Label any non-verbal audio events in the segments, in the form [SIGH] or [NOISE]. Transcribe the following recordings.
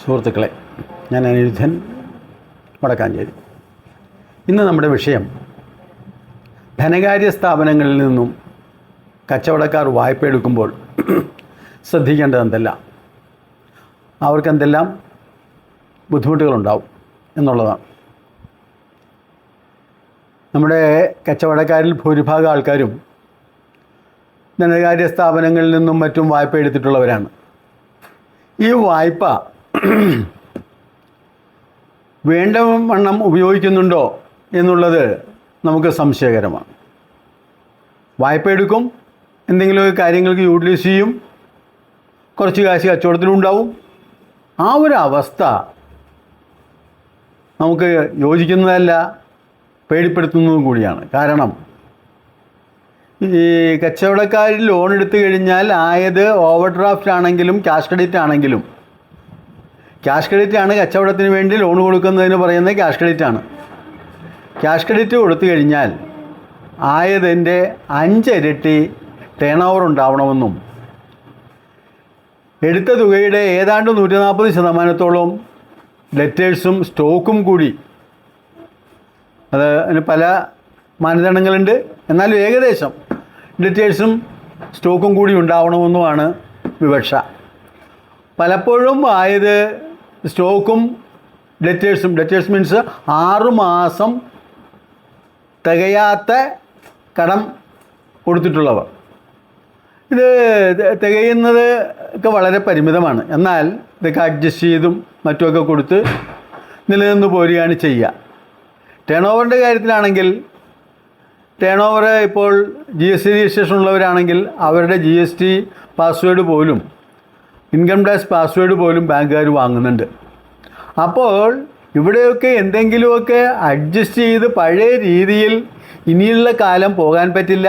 സുഹൃത്തുക്കളെ ഞാൻ അനിരുദ്ധൻ വടക്കാഞ്ചേരി. ഇന്ന് നമ്മുടെ വിഷയം ധനകാര്യ സ്ഥാപനങ്ങളിൽ നിന്നും കച്ചവടക്കാർ വായ്പ എടുക്കുമ്പോൾ [CLEARS THROAT] ശ്രദ്ധിക്കേണ്ടത് എന്തെല്ലാം? അവർക്ക് എന്തെല്ലാം ബുദ്ധിമുട്ടുകളുണ്ടാവും എന്നുള്ളതാണ്. നമ്മുടെ കച്ചവടക്കാരിൽ ഭൂരിഭാഗം ആൾക്കാരും ധനകാര്യ സ്ഥാപനങ്ങളിൽ നിന്നും മറ്റും വായ്പ എടുത്തിട്ടുള്ളവരാണ്. ഈ വായ്പ വേണ്ട വണ്ണം ഉപയോഗിക്കുന്നുണ്ടോ എന്നുള്ളത് നമുക്ക് സംശയകരമാണ്. വായ്പ എടുക്കും എന്തെങ്കിലുമൊക്കെ കാര്യങ്ങൾക്ക് യൂട്ടിലൈസ് ചെയ്യും കുറച്ച് കാശ് കച്ചവടത്തിലുണ്ടാവും ആ ഒരു അവസ്ഥ നമുക്ക് യോജിക്കുന്നതല്ല പേടിപ്പെടുത്തുന്നതും കൂടിയാണ്. കാരണം ഈ കച്ചവടക്കാരിൽ ലോൺ എടുത്തു കഴിഞ്ഞാൽ ആയത് ഓവർ ഡ്രാഫ്റ്റ് ആണെങ്കിലും ക്യാഷ് ക്രെഡിറ്റ് ആണെങ്കിലും ക്യാഷ് ക്രെഡിറ്റ് ആണ് കച്ചവടത്തിന് വേണ്ടി ലോൺ കൊടുക്കുന്നതിന് പറയുന്നത് ക്യാഷ് ക്രെഡിറ്റ് ആണ്. ക്യാഷ് ക്രെഡിറ്റ് കൊടുത്തു കഴിഞ്ഞാൽ ആയതിന്റെ അഞ്ചിരട്ടി ടേൺ ഓവർ ഉണ്ടാവണമെന്നും എടുത്ത തുകയുടെ ഏതാണ്ട് നൂറ്റി നാൽപ്പത് ശതമാനത്തോളം ലെറ്റേഴ്സും സ്റ്റോക്കും കൂടി അത് അതിന് പല മാനദണ്ഡങ്ങളുണ്ട്. എന്നാലും ഏകദേശം ലെറ്റേഴ്സും സ്റ്റോക്കും കൂടി ഉണ്ടാവണമെന്നുമാണ് വിവക്ഷ. പലപ്പോഴും ആയത് സ്റ്റോക്കും ഡെറ്റേഴ്സും ഡെറ്റേഴ്സ് മീൻസ് ആറുമാസം തികയാത്ത കടം കൊടുത്തിട്ടുള്ളവർ. ഇത് തികയുന്നത് ഒക്കെ വളരെ പരിമിതമാണ്. എന്നാൽ ഇതൊക്കെ അഡ്ജസ്റ്റ് ചെയ്തും മറ്റുമൊക്കെ കൊടുത്ത് നിലനിന്ന് പോരുകയാണ് ചെയ്യുക. ടേൺ ഓവറിന്റെ കാര്യത്തിലാണെങ്കിൽ ടേൺ ഓവർ ഇപ്പോൾ ജി എസ് ടി രജിസ്ട്രേഷൻ ഉള്ളവരാണെങ്കിൽ അവരുടെ ജി എസ് ടി പാസ്വേഡ് പോലും ഇൻകം ടാക്സ് പാസ്വേഡ് പോലും ബാങ്കുകാർ വാങ്ങുന്നുണ്ട്. അപ്പോൾ ഇവിടെയൊക്കെ എന്തെങ്കിലുമൊക്കെ അഡ്ജസ്റ്റ് ചെയ്ത് പഴയ രീതിയിൽ ഇനിയുള്ള കാലം പോകാൻ പറ്റില്ല.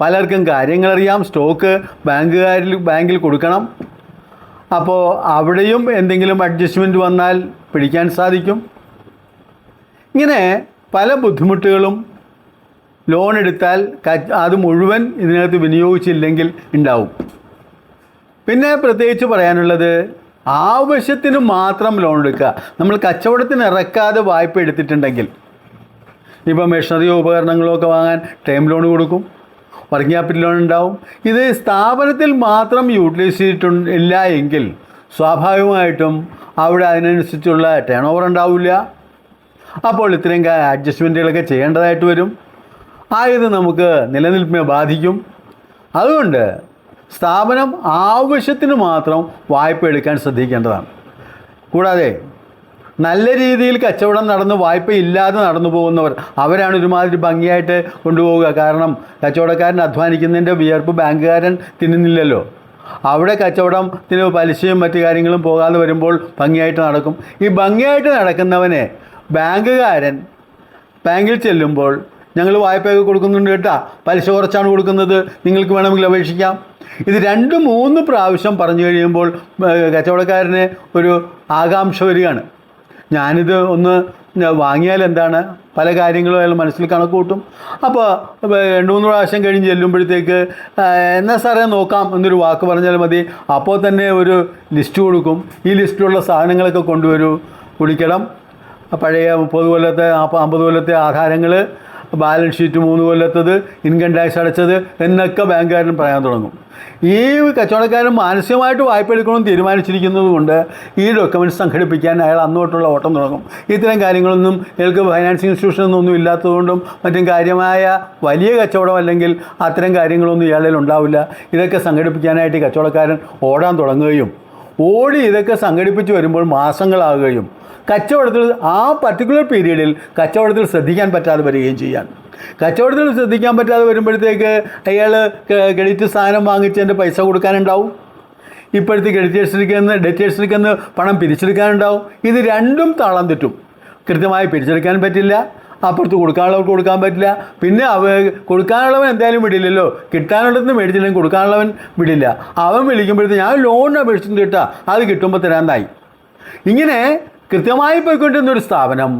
പലർക്കും കാര്യങ്ങളറിയാം. സ്റ്റോക്ക് ബാങ്കുകാരിൽ ബാങ്കിൽ കൊടുക്കണം. അപ്പോൾ അവിടെയും എന്തെങ്കിലും അഡ്ജസ്റ്റ്മെന്റ് വന്നാൽ പിടിക്കാൻ സാധിക്കും. ഇങ്ങനെ പല ബുദ്ധിമുട്ടുകളും ലോൺ എടുത്താൽ അത് മുഴുവൻ ഇതിനകത്ത് വിനിയോഗിച്ചില്ലെങ്കിൽ ഉണ്ടാവും. പിന്നെ പ്രത്യേകിച്ച് പറയാനുള്ളത് ആവശ്യത്തിന് മാത്രം ലോൺ എടുക്കുക. നമ്മൾ കച്ചവടത്തിന് ഇറക്കാതെ വായ്പ എടുത്തിട്ടുണ്ടെങ്കിൽ ഇപ്പോൾ മെഷീനറിയോ ഉപകരണങ്ങളോ ഒക്കെ വാങ്ങാൻ ടൈം ലോൺ കൊടുക്കും. വർക്കിംഗ് ക്യാപിറ്റൽ ലോൺ ഉണ്ടാവും. ഇത് സ്ഥാപനത്തിൽ മാത്രം യൂട്ടിലൈസ് ചെയ്തിട്ടുണ്ട് ഇല്ല എങ്കിൽ സ്വാഭാവികമായിട്ടും അവിടെ അതിനനുസരിച്ചുള്ള ടേൺ ഓവർ ഉണ്ടാവില്ല. അപ്പോൾ ഇത്രയും അഡ്ജസ്റ്റ്മെന്റുകളൊക്കെ ചെയ്യേണ്ടതായിട്ട് വരും. ആയത് നമുക്ക് നിലനിൽപ്പിനെ ബാധിക്കും. അതുകൊണ്ട് സ്ഥാപനം ആവശ്യത്തിന് മാത്രം വായ്പ എടുക്കാൻ ശ്രദ്ധിക്കേണ്ടതാണ്. കൂടാതെ നല്ല രീതിയിൽ കച്ചവടം നടന്ന് വായ്പ ഇല്ലാതെ നടന്നു പോകുന്നവർ അവരാണ് ഒരുമാതിരി ഭംഗിയായിട്ട് കൊണ്ടുപോവുക. കാരണം കച്ചവടക്കാരൻ അധ്വാനിക്കുന്നതിന്റെ വിയർപ്പ് ബാങ്കുകാരൻ തിന്നുന്നില്ലല്ലോ. അവിടെ കച്ചവടത്തിന് പലിശയും മറ്റു കാര്യങ്ങളും പോകാതെ വരുമ്പോൾ ഭംഗിയായിട്ട് നടക്കും. ഈ ഭംഗിയായിട്ട് നടക്കുന്നവനെ ബാങ്കുകാരൻ ബാങ്കിൽ ചെല്ലുമ്പോൾ ഞങ്ങൾ വായ്പയൊക്കെ കൊടുക്കുന്നുണ്ട് കേട്ടാ. പലിശ കുറച്ചാണ് കൊടുക്കുന്നത്. നിങ്ങൾക്ക് വേണമെങ്കിൽ അപേക്ഷിക്കാം. ഇത് രണ്ട് മൂന്ന് പ്രാവശ്യം പറഞ്ഞു കഴിയുമ്പോൾ കച്ചവടക്കാരന് ഒരു ആകാംക്ഷ വരികയാണ്. ഞാനിത് ഒന്ന് വാങ്ങിയാൽ എന്താണ്? പല കാര്യങ്ങളും അയാൾ മനസ്സിൽ കണക്ക് കൂട്ടും. അപ്പോൾ രണ്ട് മൂന്ന് പ്രാവശ്യം കഴിഞ്ഞ് ചെല്ലുമ്പോഴത്തേക്ക് എന്നാൽ എന്നാ സാറേ നോക്കാം എന്നൊരു വാക്ക് പറഞ്ഞാൽ മതി. അപ്പോൾ തന്നെ ഒരു ലിസ്റ്റ് കൊടുക്കും. ഈ ലിസ്റ്റിലുള്ള സാധനങ്ങളൊക്കെ കൊണ്ടുവരൂ. കുളിക്കണം പഴയ മുപ്പത് കൊല്ലത്തെ അമ്പത് കൊല്ലത്തെ ആധാരങ്ങൾ ബാലൻസ് ഷീറ്റ് മൂന്ന് കൊല്ലത്തത് ഇൻകം ടാക്സ് അടച്ചത് എന്നൊക്കെ ബാങ്കുകാരൻ പറയാൻ തുടങ്ങും. ഈ കച്ചവടക്കാരൻ മാനസികമായിട്ട് വായ്പ എടുക്കണമെന്ന് തീരുമാനിച്ചിരിക്കുന്നത് കൊണ്ട് ഈ ഡോക്യുമെന്റ്സ് സംഘടിപ്പിക്കാൻ അയാൾ അന്നോട്ടുള്ള ഓട്ടം തുടങ്ങും. ഇത്തരം കാര്യങ്ങളൊന്നും അയാൾക്ക് ഫൈനാൻസിങ് ഇൻസ്റ്റിറ്റ്യൂഷനൊന്നും ഇല്ലാത്തതുകൊണ്ടും മറ്റും കാര്യമായ വലിയ കച്ചവടം അല്ലെങ്കിൽ അത്തരം കാര്യങ്ങളൊന്നും ഇയാളിൽ ഉണ്ടാവില്ല. ഇതൊക്കെ സംഘടിപ്പിക്കാനായിട്ട് കച്ചവടക്കാരൻ ഓടാൻ തുടങ്ങുകയും ഓടി ഇതൊക്കെ സംഘടിപ്പിച്ച് വരുമ്പോൾ മാസങ്ങളാകുകയും കച്ചവടത്തിൽ ആ പർട്ടിക്കുലർ പീരീഡിൽ കച്ചവടത്തിൽ ശ്രദ്ധിക്കാൻ പറ്റാതെ വരികയും ചെയ്യാം കച്ചവടത്തിൽ ശ്രദ്ധിക്കാൻ പറ്റാതെ വരുമ്പോഴത്തേക്ക് അയാൾ ക്രെഡിറ്റ് സാധനം വാങ്ങിച്ചതിന്റെ പൈസ കൊടുക്കാനുണ്ടാവും. ഇപ്പോഴത്തെ ക്രെഡിറ്റേഴ്സിലേക്ക് നിന്ന് ഡെറ്റേഴ്സിലേക്ക് നിന്ന് പണം പിരിച്ചെടുക്കാനുണ്ടാവും. ഇത് രണ്ടും താളം തെറ്റും. കൃത്യമായി പിരിച്ചെടുക്കാൻ പറ്റില്ല. അപ്പുറത്ത് കൊടുക്കാനുള്ളവർക്ക് കൊടുക്കാൻ പറ്റില്ല. പിന്നെ അവ കൊടുക്കാനുള്ളവൻ എന്തായാലും വിടില്ലല്ലോ. കിട്ടാനുള്ളതെന്ന് മേടിച്ചില്ലെങ്കിൽ കൊടുക്കാനുള്ളവൻ വിടില്ല. അവൻ വിളിക്കുമ്പോഴത്തേക്ക് ഞാൻ ലോണിന് അപേക്ഷിച്ചിട്ട് കിട്ടാ. അത് കിട്ടുമ്പോൾ തരാൻ ഇങ്ങനെ കൃത്യമായി പോയിക്കൊണ്ടിരുന്ന ഒരു സ്ഥാപനം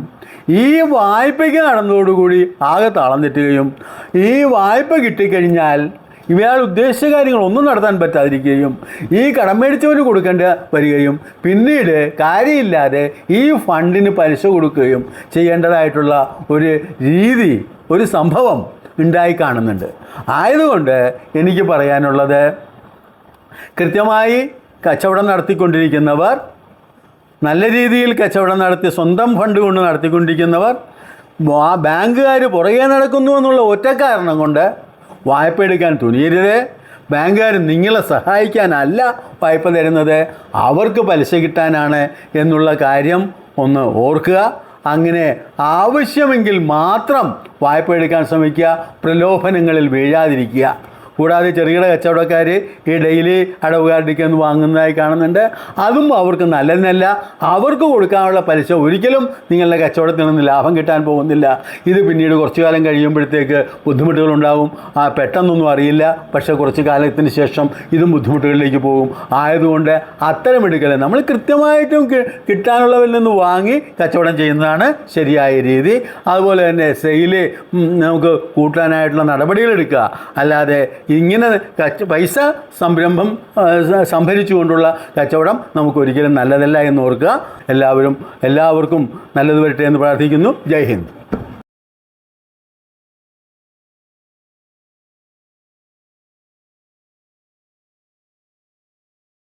ഈ വായ്പയ്ക്ക് നടന്നതോടുകൂടി ആകെ താളം തെറ്റുകയും ഈ വായ്പ കിട്ടിക്കഴിഞ്ഞാൽ ഇവയാൾ ഉദ്ദേശിച്ച കാര്യങ്ങളൊന്നും നടത്താൻ പറ്റാതിരിക്കുകയും ഈ കടം മേടിച്ചവന് കൊടുക്കേണ്ട വരികയും പിന്നീട് കാര്യമില്ലാതെ ഈ ഫണ്ടിന് പലിശ കൊടുക്കുകയും ചെയ്യേണ്ടതായിട്ടുള്ള ഒരു രീതി ഒരു സംഭവം ഉണ്ടായി കാണുന്നുണ്ട്. ആയതുകൊണ്ട് എനിക്ക് പറയാനുള്ളത് കൃത്യമായി കച്ചവടം നടത്തിക്കൊണ്ടിരിക്കുന്നവർ നല്ല രീതിയിൽ കച്ചവടം നടത്തി സ്വന്തം ഫണ്ട് കൊണ്ട് നടത്തിക്കൊണ്ടിരിക്കുന്നവർ ആ ബാങ്കുകാർ പുറകെ നടക്കുന്നു എന്നുള്ള ഒറ്റ കാരണം കൊണ്ട് വായ്പ എടുക്കാൻ തുനിയരുത്. ബാങ്കുകാർ നിങ്ങളെ സഹായിക്കാനല്ല വായ്പ തരുന്നത്. അവർക്ക് പലിശ കിട്ടാനാണ് എന്നുള്ള കാര്യം ഒന്ന് ഓർക്കുക. അങ്ങനെ ആവശ്യമെങ്കിൽ മാത്രം വായ്പ എടുക്കാൻ ശ്രമിക്കുക. പ്രലോഭനങ്ങളിൽ വീഴാതിരിക്കുക. കൂടാതെ ചെറുകിട കച്ചവടക്കാർ ഈ ഡെയിലി അടവുകാരുടെ ഒന്ന് വാങ്ങുന്നതായി കാണുന്നുണ്ട്. അതും അവർക്ക് നല്ലതിനല്ല അവർക്ക് കൊടുക്കാനുള്ള പലിശ ഒരിക്കലും നിങ്ങളുടെ കച്ചവടത്തിൽ നിന്ന് ലാഭം കിട്ടാൻ പോകുന്നില്ല. ഇത് പിന്നീട് കുറച്ചു കാലം കഴിയുമ്പോഴത്തേക്ക് ബുദ്ധിമുട്ടുകളുണ്ടാവും ആ പെട്ടെന്നൊന്നും അറിയില്ല. പക്ഷേ കുറച്ച് കാലത്തിന് ശേഷം ഇതും ബുദ്ധിമുട്ടുകളിലേക്ക് പോകും. ആയതുകൊണ്ട് അത്തരം എടുക്കൽ നമ്മൾ കൃത്യമായിട്ടും കിട്ടാനുള്ളവരിൽ നിന്ന് വാങ്ങി കച്ചവടം ചെയ്യുന്നതാണ് ശരിയായ രീതി. അതുപോലെ തന്നെ സെയിൽ നമുക്ക് കൂട്ടാനായിട്ടുള്ള നടപടികൾ എടുക്കുക. അല്ലാതെ ഇങ്ങനെ കച്ച പൈസ സംരംഭം സംഭരിച്ചുകൊണ്ടുള്ള കച്ചവടം നമുക്കൊരിക്കലും നല്ലതല്ല എന്ന് ഓർക്കുക എല്ലാവരും എല്ലാവർക്കും നല്ലത് വരട്ടെ എന്ന് പ്രാർത്ഥിക്കുന്നു. ജയ് ഹിന്ദ്.